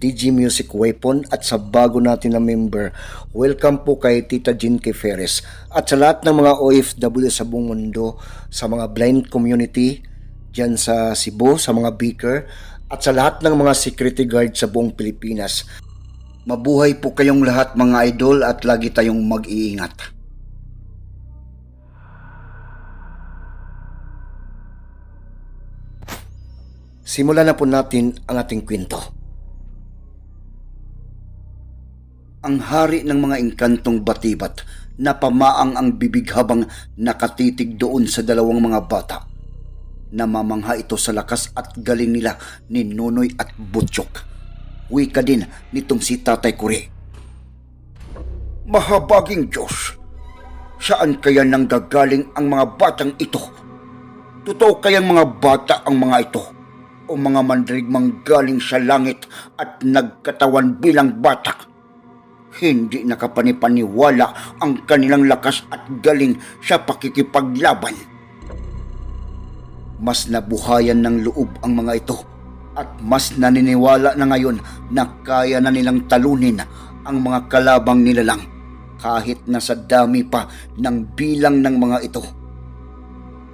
DG Music Weapon at sa bago natin na member, welcome po kay Tita K. Ferres at sa lahat ng mga OFW sa buong mundo, sa mga blind community dyan sa Cebu, sa mga beaker at sa lahat ng mga security guard sa buong Pilipinas. Mabuhay po kayong lahat mga idol at lagi tayong mag-iingat. Simulan na po natin ang ating kwento. Ang hari ng mga engkantong batibat na pamaang ang bibig habang nakatitig doon sa dalawang mga bata. Namamangha ito sa lakas at galing nila ni Nonoy at Butchok. Wika din nitong si Tatay Kuri. Mahabaging Diyos, saan kaya nang gagaling ang mga batang ito? Totoo kayang mga bata ang mga ito? O mga mandirigmang galing sa langit at nagkatawan bilang bata? Hindi nakapanipaniwala ang kanilang lakas at galing sa pakikipaglaban. Mas nabuhayan ng loob ang mga ito at mas naniniwala na ngayon na kaya na nilang talunin ang mga kalabang nilalang kahit na sa dami pa ng bilang ng mga ito.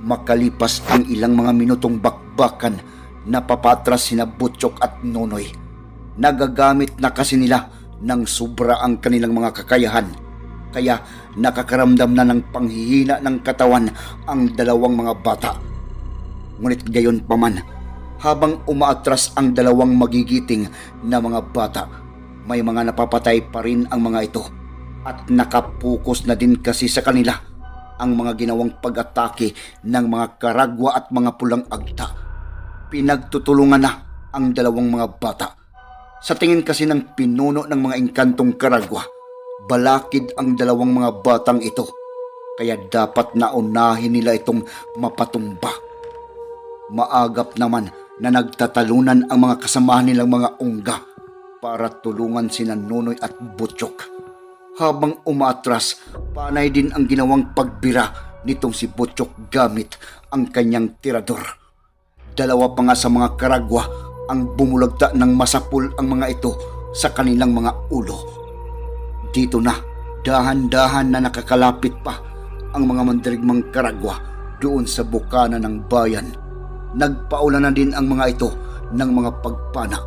Makalipas ang ilang mga minutong bakbakan na papatras sina Butchok at Nonoy. Nagagamit na kasi nila ng sobra ang kanilang mga kakayahan. Kaya nakakaramdam na ng panghihina ng katawan ang dalawang mga bata. Ngunit gayon pa man, habang umaatras ang dalawang magigiting na mga bata, may mga napapatay pa rin ang mga ito at nakapokus na din kasi sa kanila ang mga ginawang pag-atake ng mga karagwa at mga pulang agta. Pinagtutulungan na ang dalawang mga bata sa tingin kasi ng pinuno ng mga engkantong karagwa, balakid ang dalawang mga batang ito. Kaya dapat naunahin nila itong mapatumba. Maagap naman na nagtatalunan ang mga kasamahan nilang mga ungga para tulungan sina Nonoy at Butchok. Habang umatras, panay din ang ginawang pagbira nitong si Butchok gamit ang kanyang tirador. Dalawa pa nga sa mga karagwa ang bumulagta ng masapul ang mga ito sa kanilang mga ulo. Dito na, dahan-dahan na nakakalapit pa ang mga mandirigmang karagwa doon sa bukana ng bayan. Nagpaula na din ang mga ito ng mga pagpana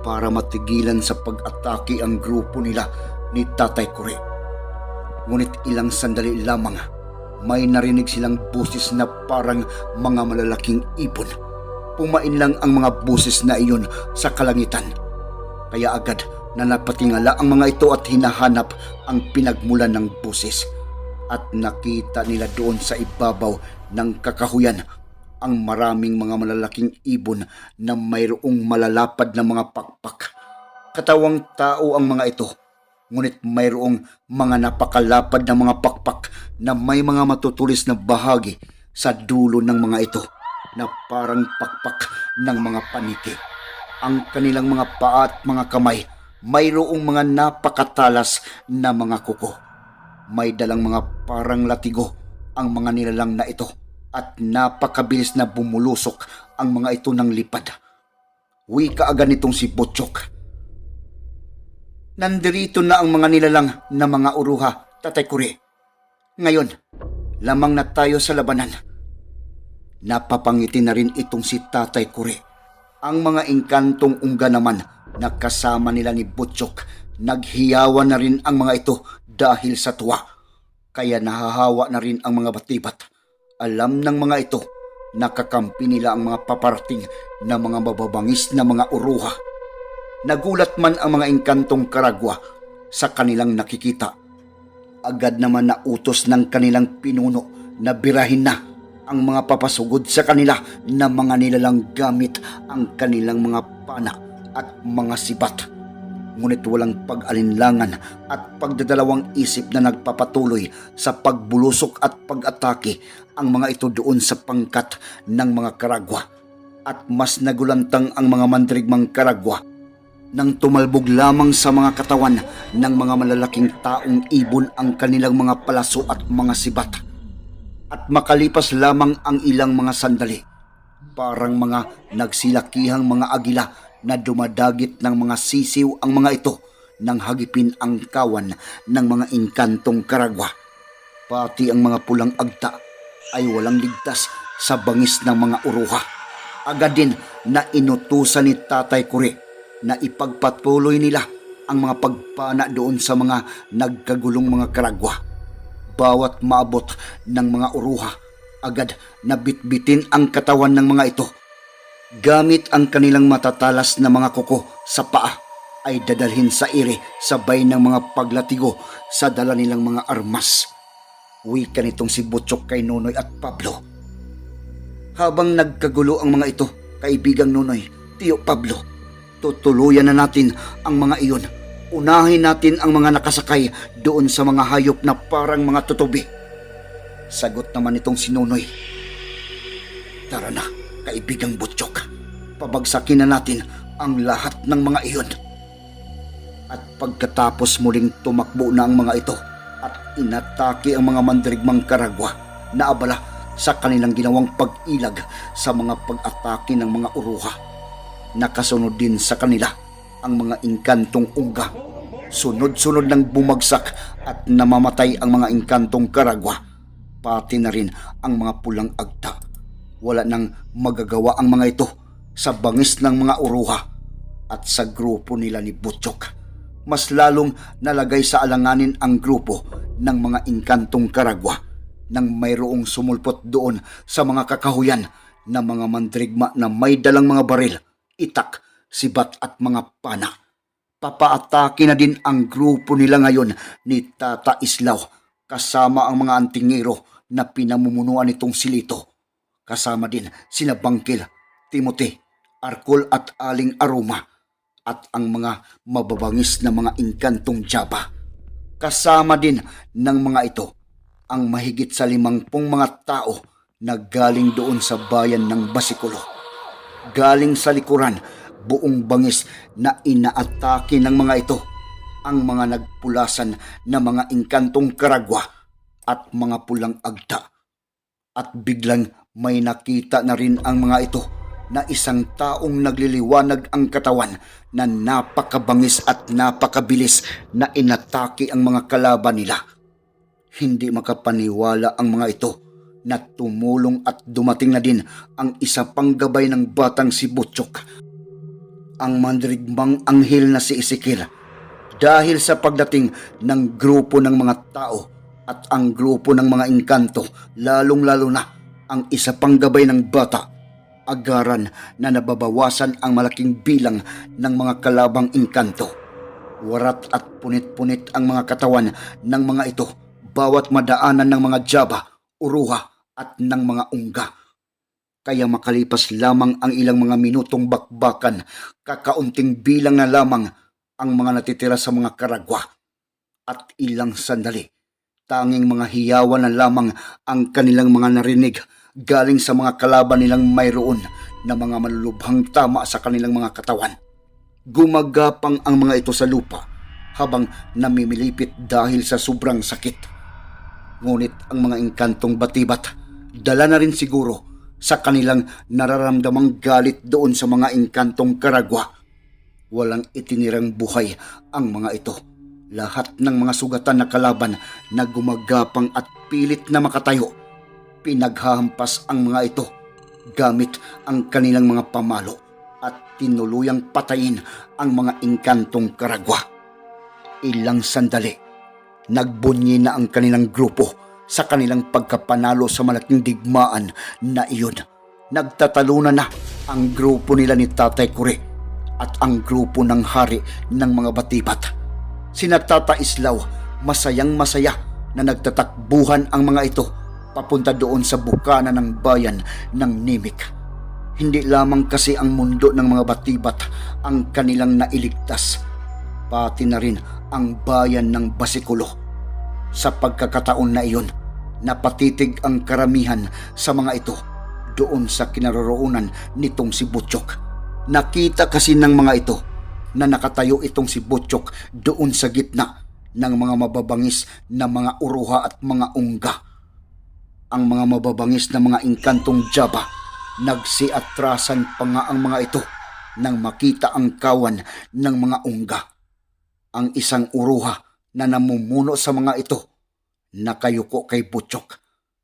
para matigilan sa pag-atake ang grupo nila ni Tatay Kure. Ngunit ilang sandali lamang, may narinig silang busis na parang mga malalaking ibon pumain lang ang mga buses na iyon sa kalangitan. Kaya agad na napatingala ang mga ito at hinahanap ang pinagmulan ng buses. At nakita nila doon sa ibabaw ng kakahuyan ang maraming mga malalaking ibon na mayroong malalapad na mga pakpak. Katawang tao ang mga ito, ngunit mayroong mga napakalapad na mga pakpak na may mga matutulis na bahagi sa dulo ng mga ito na parang pakpak ng mga paniki. Ang kanilang mga paa at mga kamay mayroong mga napakatalas na mga kuko. May dalang mga parang latigo ang mga nilalang na ito at napakabilis na bumulusok ang mga ito ng lipad. Wika agad nitong si Butchok. Nandirito na ang mga nilalang na mga uruha, Tatay Kuri. Ngayon, lamang na tayo sa labanan Napapangiti na rin itong si Tatay Kure. Ang mga engkantong ungga naman na kasama nila ni Butchok, naghiyawan na rin ang mga ito dahil sa tuwa. Kaya nahahawa na rin ang mga batibat. Alam ng mga ito, nakakampi nila ang mga paparating na mga mababangis na mga uruha. Nagulat man ang mga engkantong karagwa sa kanilang nakikita. Agad naman na utos ng kanilang pinuno na birahin na ang mga papasugod sa kanila na mga nilalang gamit ang kanilang mga pana at mga sibat. ngunit walang pag-alinlangan at pagdadalawang isip na nagpapatuloy sa pagbulusok at pag-atake ang mga ito doon sa pangkat ng mga karagwa. At mas nagulantang ang mga mandirigmang karagwa nang tumalbog lamang sa mga katawan ng mga malalaking taong ibon ang kanilang mga palaso at mga sibat. At makalipas lamang ang ilang mga sandali, parang mga nagsilakihang mga agila na dumadagit ng mga sisiw ang mga ito nang hagipin ang kawan ng mga inkantong karagwa. Pati ang mga pulang agta ay walang ligtas sa bangis ng mga uruha. Agad din na inutusan ni Tatay Kuri na ipagpatuloy nila ang mga pagpana doon sa mga nagkagulong mga karagwa. Bawat maabot ng mga uruha, agad na bitbitin ang katawan ng mga ito. Gamit ang kanilang matatalas na mga kuko sa paa ay dadalhin sa ire sabay ng mga paglatigo sa dala nilang mga armas. Wika nitong si Butchok kay Nonoy at Pablo. Habang nagkagulo ang mga ito, kaibigang Nonoy, Tiyo Pablo, tutuluyan na natin ang mga iyon. Unahin natin ang mga nakasakay doon sa mga hayop na parang mga tutubi. Sagot naman itong si Nonoy. Tara na, kaibigang Butchok. Pabagsakin na natin ang lahat ng mga iyon. At pagkatapos muling tumakbo na ang mga ito at inatake ang mga mandirigmang karagwa na abala sa kanilang ginawang pag-ilag sa mga pag-atake ng mga uruha. Nakasunod din sa kanila ang mga inkantong ungga. Sunod-sunod nang bumagsak at namamatay ang mga inkantong karagwa. Pati na rin ang mga pulang agta. Wala nang magagawa ang mga ito sa bangis ng mga uruha at sa grupo nila ni Butchok. Mas lalong nalagay sa alanganin ang grupo ng mga inkantong karagwa nang mayroong sumulpot doon sa mga kakahuyan na mga mandrigma na may dalang mga baril, itak, sibat at mga pana. Papaatake na din ang grupo nila ngayon ni Tata Islaw kasama ang mga antingero na pinamumunuan nitong silito. Kasama din sina Bangkil, Timothy, Arkol at Aling Aroma at ang mga mababangis na mga inkantong Java. Kasama din ng mga ito ang mahigit sa limangpong mga tao na galing doon sa bayan ng Basikulo. Galing sa likuran, buong bangis na inaatake ng mga ito ang mga nagpulasan na mga inkantong karagwa at mga pulang agta. At biglang may nakita na rin ang mga ito na isang taong nagliliwanag ang katawan na napakabangis at napakabilis na inatake ang mga kalaban nila. Hindi makapaniwala ang mga ito na tumulong at dumating na din ang isa pang gabay ng batang si Butchok. Ang mandirigmang anghel na si Ezekiel dahil sa pagdating ng grupo ng mga tao at ang grupo ng mga engkanto, lalong-lalo na ang isa pang gabay ng bata, agaran na nababawasan ang malaking bilang ng mga kalabang engkanto. Warat at punit-punit ang mga katawan ng mga ito bawat madaanan ng mga jaba, uruha at ng mga ungga. Kaya makalipas lamang ang ilang mga minutong bakbakan, kakaunting bilang na lamang ang mga natitira sa mga karagwa. At ilang sandali, tanging mga hiyawan na lamang ang kanilang mga narinig galing sa mga kalaban nilang mayroon na mga malulubhang tama sa kanilang mga katawan. Gumagapang ang mga ito sa lupa habang namimilipit dahil sa sobrang sakit. Ngunit ang mga engkantong batibat, dala na rin siguro sa kanilang nararamdamang galit doon sa mga engkantong karagwa. Walang itinirang buhay ang mga ito. Lahat ng mga sugatan na kalaban na gumagapang at pilit na makatayo, pinaghahampas ang mga ito gamit ang kanilang mga pamalo at tinuluyang patayin ang mga engkantong karagwa. Ilang sandali, nagbunyi na ang kanilang grupo sa kanilang pagkapanalo sa malaking digmaan na iyon. Nagtatalunan na ang grupo nila ni Tatay Kuri at ang grupo ng hari ng mga batibat. Sina Tata Islaw, masayang masaya na nagtatakbuhan ang mga ito papunta doon sa bukana ng bayan ng Nimik. Hindi lamang kasi ang mundo ng mga batibat ang kanilang nailigtas, pati na rin ang bayan ng Basikulo. Sa pagkakataon na iyon, napatitig ang karamihan sa mga ito doon sa kinaroroonan nitong si Butchok. Nakita kasi ng mga ito na nakatayo itong si Butchok doon sa gitna ng mga mababangis na mga uruha at mga ungga. Ang mga mababangis na mga inkantong Java, nagsiatrasan pa nga ang mga ito nang makita ang kawan ng mga ungga. Ang isang uruha na namumuno sa mga ito, nakayuko kay Butchok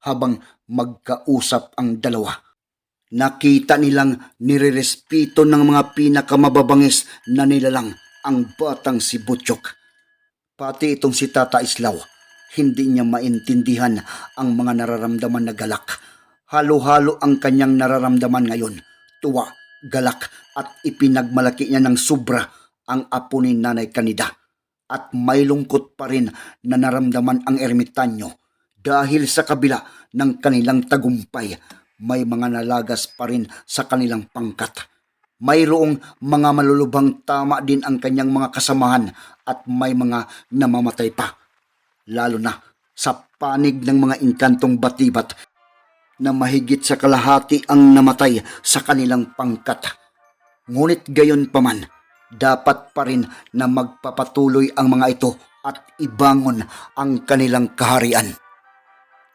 habang magkausap ang dalawa. Nakita nilang nirerespeto ng mga pinakamababangis na nilalang ang batang si Butchok. Pati itong si Tata Islaw, hindi niya maintindihan ang mga nararamdaman na galak. Halo-halo ang kanyang nararamdaman ngayon. Tuwa, galak at ipinagmalaki niya ng sobra ang apo ni Nanay Kanida. At may lungkot pa rin na naramdaman ang ermitanyo dahil sa kabila ng kanilang tagumpay, may mga nalagas pa rin sa kanilang pangkat. Mayroong mga malulubang tama din ang kanyang mga kasamahan at may mga namamatay pa. Lalo na sa panig ng mga inkantong batibat na mahigit sa kalahati ang namatay sa kanilang pangkat. Ngunit gayon paman, dapat pa rin na magpapatuloy ang mga ito at ibangon ang kanilang kaharian.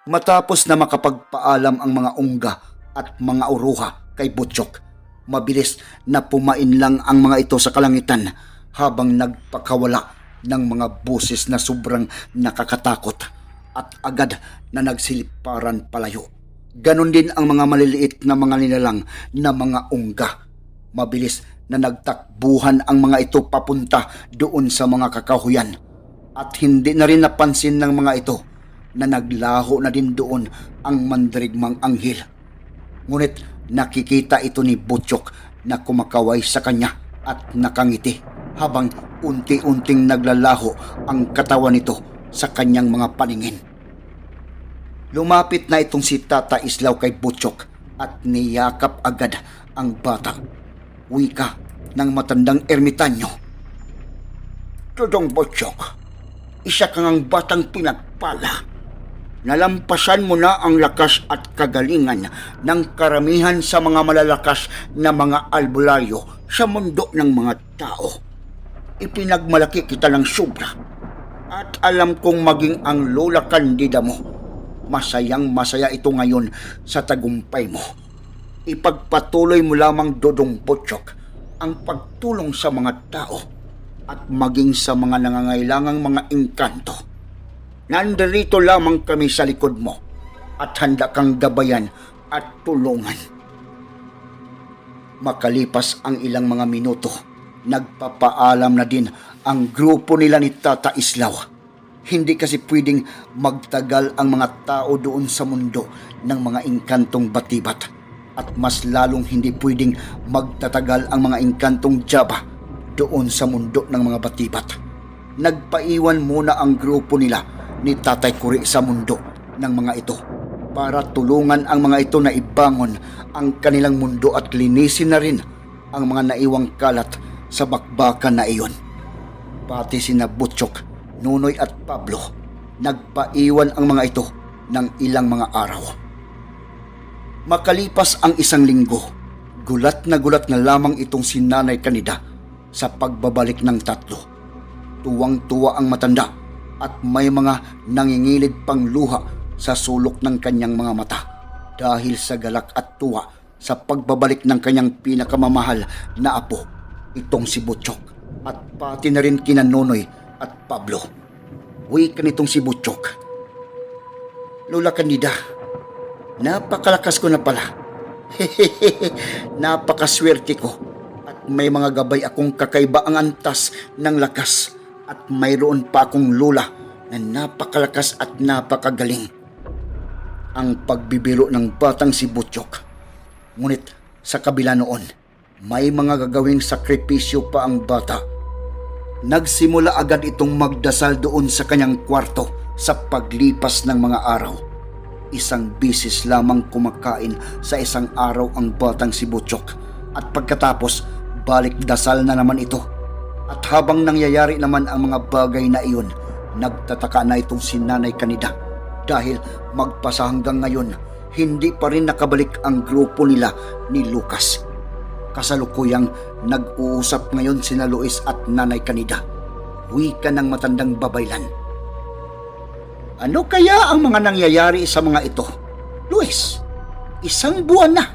Matapos na makapagpaalam ang mga ungga at mga uruha kay Butchok, mabilis na pumain lang ang mga ito sa kalangitan habang nagpakawala ng mga buses na sobrang nakakatakot at agad na nagsiliparan palayo. Ganon din ang mga maliliit na mga nilalang na mga ungga. Mabilis na nagtakbuhan ang mga ito papunta doon sa mga kakahuyan. At hindi na rin napansin ng mga ito na naglaho na din doon ang mandirigmang anghel. Ngunit nakikita ito ni Butchok na kumakaway sa kanya at nakangiti habang unti-unting naglalaho ang katawan nito sa kanyang mga paningin. Lumapit na itong si Tata Islaw kay Butchok at niyakap agad ang bata. Wika ng matandang ermitanyo. Tudong Butchok, isa kang ang batang pinagpala. Nalampasan mo na ang lakas at kagalingan ng karamihan sa mga malalakas na mga albularyo sa mundo ng mga tao. Ipinagmalaki kita ng sobra. At alam kong maging ang Lola Candida mo. Masayang masaya ito ngayon sa tagumpay mo. Ipagpatuloy mo lamang Dodong Butchok ang pagtulong sa mga tao at maging sa mga nangangailangang mga engkanto. Nandirito lamang kami sa likod mo at handa kang gabayan at tulungan. Makalipas ang ilang mga minuto, nagpapaalam na din ang grupo nila ni Tata Islaw. Hindi kasi pwedeng magtagal ang mga tao doon sa mundo ng mga inkantong batibat. At mas lalong hindi pwedeng magtatagal ang mga inkantong Java doon sa mundo ng mga batibat. Nagpaiwan muna ang grupo nila ni Tatay Kuri sa mundo ng mga ito para tulungan ang mga ito na ibangon ang kanilang mundo at linisin na rin ang mga naiwang kalat sa bakbakan na iyon. Pati sina Butchok, Nunoy at Pablo, nagpaiwan ang mga ito ng ilang mga araw. Makalipas ang isang linggo, gulat na gulat na lamang itong si Nanay Kanida sa pagbabalik ng tatlo. Tuwang-tuwa ang matanda at may mga nangingilid pang luha sa sulok ng kanyang mga mata dahil sa galak at tuwa sa pagbabalik ng kanyang pinakamamahal na apo, itong si Butchok at pati na rin kina Nonoy at Pablo. Wika nitong si Butchok. Lola Candida, napakalakas ko na pala. Napakaswerte ko at may mga gabay akong kakaiba ang antas ng lakas at mayroon pa akong lula na napakalakas at napakagaling. Ang pagbibiro ng batang si Butchok. Ngunit sa kabila noon, may mga gagawing sakripisyo pa ang bata. Nagsimula agad itong magdasal doon sa kanyang kwarto sa paglipas ng mga araw. Isang bisis lamang kumakain sa isang araw ang batang si Butchok at pagkatapos balik dasal na naman ito At habang nangyayari naman ang mga bagay na iyon, nagtataka na itong si Nanay Kanida dahil magpasa hanggang ngayon, hindi pa rin nakabalik ang grupo nila ni Lucas. Kasalukuyang nag-uusap ngayon sina Luis at Nanay Kanida. Wika ng matandang babaylan. Ano kaya ang mga nangyayari sa mga ito? Luis, isang buwan na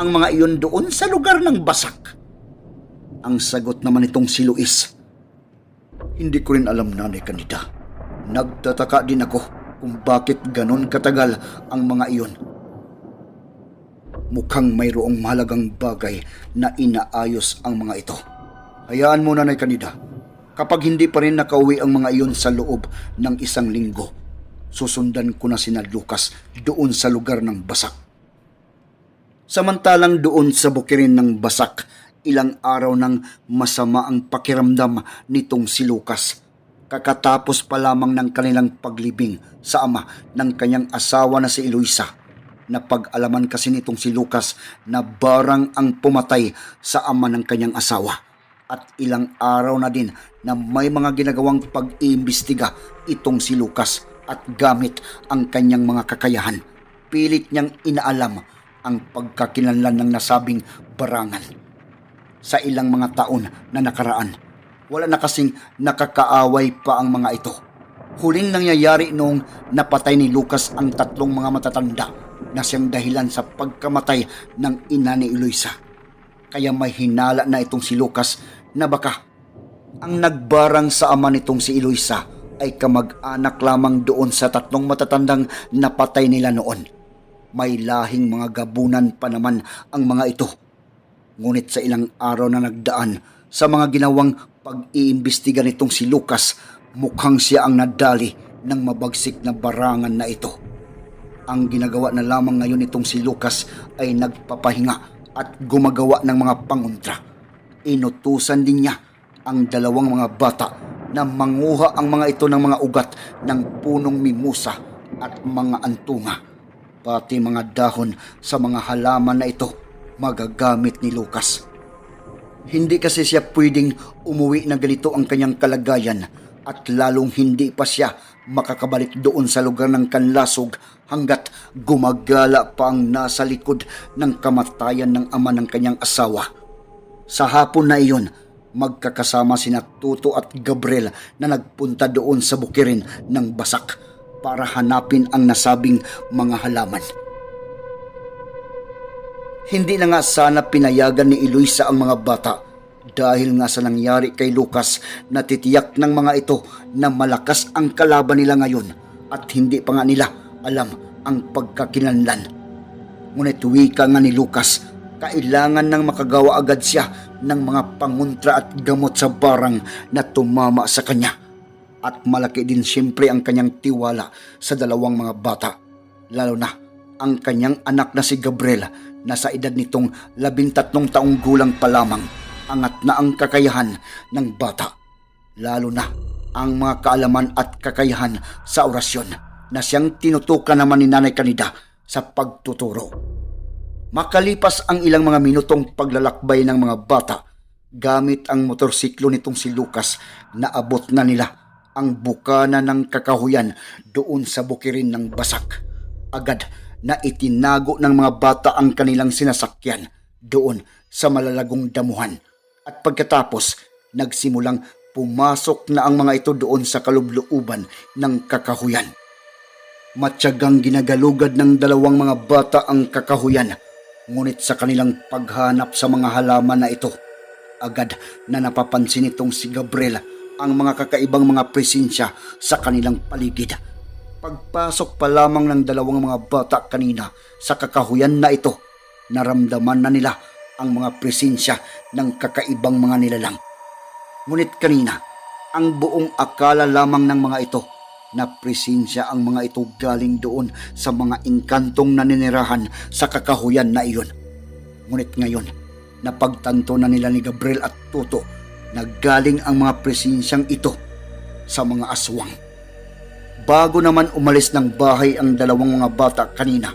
ang mga iyon doon sa lugar ng basak. Ang sagot naman itong si Luis. Hindi ko rin alam nanay kanida. Nagtataka din ako kung bakit ganon katagal ang mga iyon. Mukhang mayroong mahalagang bagay na inaayos ang mga ito. Hayaan mo nanay kanida. Kapag hindi pa rin nakauwi ang mga iyon sa loob ng isang linggo, susundan ko na sina Lucas doon sa lugar ng basak. Samantalang doon sa bukirin ng basak, ilang araw nang masama ang pakiramdam nitong si Lucas. Kakatapos pa lamang ng kanilang paglibing sa ama ng kanyang asawa na si Eloisa. Napag-alaman kasi nitong si Lucas na barang ang pumatay sa ama ng kanyang asawa. At ilang araw na din na may mga ginagawang pag-iimbestiga itong si Lucas at gamit ang kanyang mga kakayahan. Pilit niyang inaalam ang pagkakilanlan ng nasabing barangan sa ilang mga taon na nakaraan. Wala na kasing nakakaaway pa ang mga ito. Huling nangyayari noong napatay ni Lucas ang tatlong mga matatanda na siyang dahilan sa pagkamatay ng ina ni Eloisa. Kaya may hinala na itong si Lucas na baka ang nagbarang sa ama nitong si Eloisa ay kamag-anak lamang doon sa tatlong matatandang napatay nila noon. May lahing mga gabunan pa naman ang mga ito Ngunit sa ilang araw na nagdaan, sa mga ginawang pag-iimbestiga nitong si Lucas, mukhang siya ang nadali ng mabagsik na barangan na ito. Ang ginagawa na lamang ngayon nitong si Lucas ay nagpapahinga at gumagawa ng mga panguntra. Inutusan din niya ang dalawang mga bata na manguha ang mga ito ng mga ugat ng punong mimusa at mga antunga, pati mga dahon sa mga halaman na ito magagamit ni Lucas. Hindi kasi siya pwedeng umuwi na ganito ang kanyang kalagayan at lalong hindi pa siya makakabalik doon sa lugar ng kanlasog hanggat gumagala pa ang nasa likod ng kamatayan ng ama ng kanyang asawa. Sa hapon na iyon, magkakasama sina Tuto at Gabriel na nagpunta doon sa bukirin ng basak para hanapin ang nasabing mga halaman. Hindi na nga sana pinayagan ni Eloisa ang mga bata dahil nga sa nangyari kay Lucas na titiyak ng mga ito na malakas ang kalaban nila ngayon at hindi pa nga nila alam ang pagkakinanlan. Ngunit wika nga ni Lucas, kailangan nang makagawa agad siya ng mga panguntra at gamot sa barang na tumama sa kanya. At malaki din siyempre ang kanyang tiwala sa dalawang mga bata, lalo na ang kanyang anak na si Gabriel na sa edad nitong labintatlong taong gulang pa lamang angat na ang kakayahan ng bata. Lalo na ang mga kaalaman at kakayahan sa orasyon na siyang tinutukan naman ni Nanay Kanida sa pagtuturo. Makalipas ang ilang mga minutong paglalakbay ng mga bata, gamit ang motorsiklo nitong si Lucas na abot na nila ang bukana ng kakahuyan doon sa bukirin ng basak. Agad na itinago ng mga bata ang kanilang sinasakyan doon sa malalagong damuhan. At pagkatapos, nagsimulang pumasok na ang mga ito doon sa kalublooban ng kakahuyan. Matyagang ginagalugad ng dalawang mga bata ang kakahuyan, ngunit sa kanilang paghanap sa mga halaman na ito, agad na napapansin itong si Gabriel ang mga kakaibang mga presensya sa kanilang paligid Pagpasok pa lamang ng dalawang mga bata kanina sa kakahuyan na ito, naramdaman na nila ang mga presensya ng kakaibang mga nilalang. Ngunit kanina, ang buong akala lamang ng mga ito na presensya ang mga ito galing doon sa mga inkantong naninirahan sa kakahuyan na iyon. Ngunit ngayon, napagtanto na nila ni Gabriel at Tuto na galing ang mga presensyang ito sa mga aswang. Bago naman umalis ng bahay ang dalawang mga bata kanina,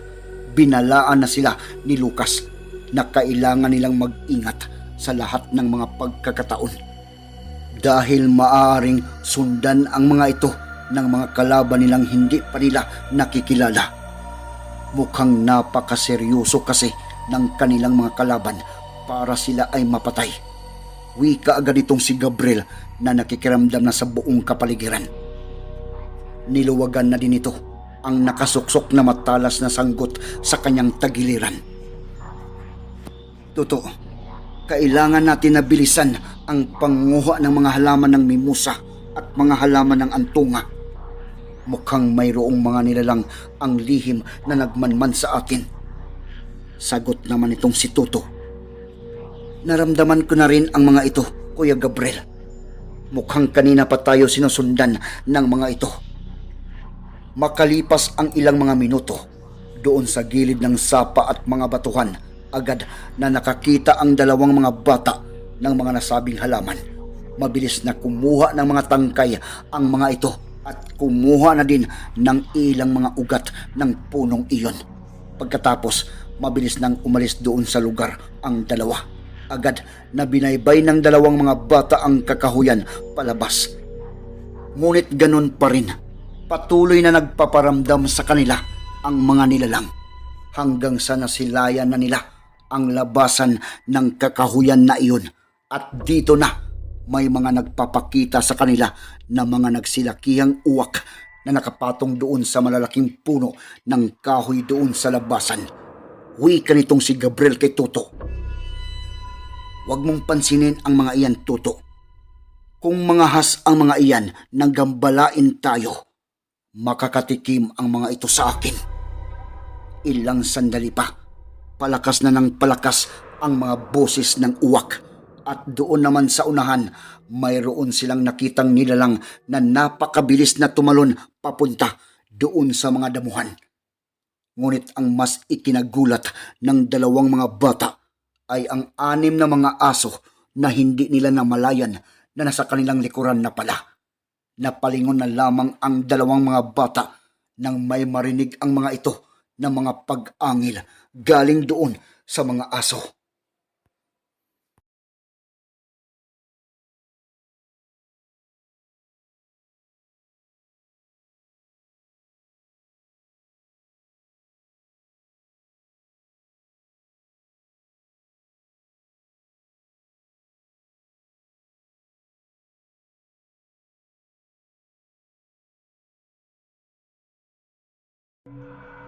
binalaan na sila ni Lucas na kailangan nilang mag-ingat sa lahat ng mga pagkakataon. dahil maaaring sundan ang mga ito ng mga kalaban nilang hindi pa nila nakikilala. Mukhang napakaseryoso kasi ng kanilang mga kalaban para sila ay mapatay. Wika agad itong si Gabriel na nakikiramdam na sa buong kapaligiran. Niluwagan na din ito ang nakasuksok na matalas na sanggot sa kanyang tagiliran. Totoo, kailangan natin na bilisan ang panguha ng mga halaman ng mimusa at mga halaman ng antunga. Mukhang mayroong mga nilalang ang lihim na nagmanman sa atin. Sagot naman itong si Toto. Naramdaman ko na rin ang mga ito, Kuya Gabriel. Mukhang kanina pa tayo sinusundan ng mga ito. Makalipas ang ilang mga minuto, doon sa gilid ng sapa at mga batuhan, agad na nakakita ang dalawang mga bata ng mga nasabing halaman. Mabilis na kumuha ng mga tangkay ang mga ito at kumuha na din ng ilang mga ugat ng punong iyon. Pagkatapos, mabilis nang umalis doon sa lugar ang dalawa. Agad na binaybay ng dalawang mga bata ang kakahuyan palabas. Ngunit ganun pa rin, patuloy na nagpaparamdam sa kanila ang mga nilalang hanggang sa nasilayan na nila ang labasan ng kakahuyan na iyon. At dito na may mga nagpapakita sa kanila na mga nagsilakihang uwak na nakapatong doon sa malalaking puno ng kahoy doon sa labasan. Wika nitong si Gabriel kay Toto. Huwag mong pansinin ang mga iyan, Toto. Kung mga has ang mga iyan nang gambalain tayo, makakatikim ang mga ito sa akin. Ilang sandali pa, palakas na ng palakas ang mga boses ng uwak at doon naman sa unahan, mayroon silang nakitang nilalang na napakabilis na tumalon papunta doon sa mga damuhan. Ngunit ang mas ikinagulat ng dalawang mga bata ay ang anim na mga aso na hindi nila namalayan na nasa kanilang likuran na pala. Napalingon na lamang ang dalawang mga bata nang may marinig ang mga ito ng mga pag-angil galing doon sa mga aso. you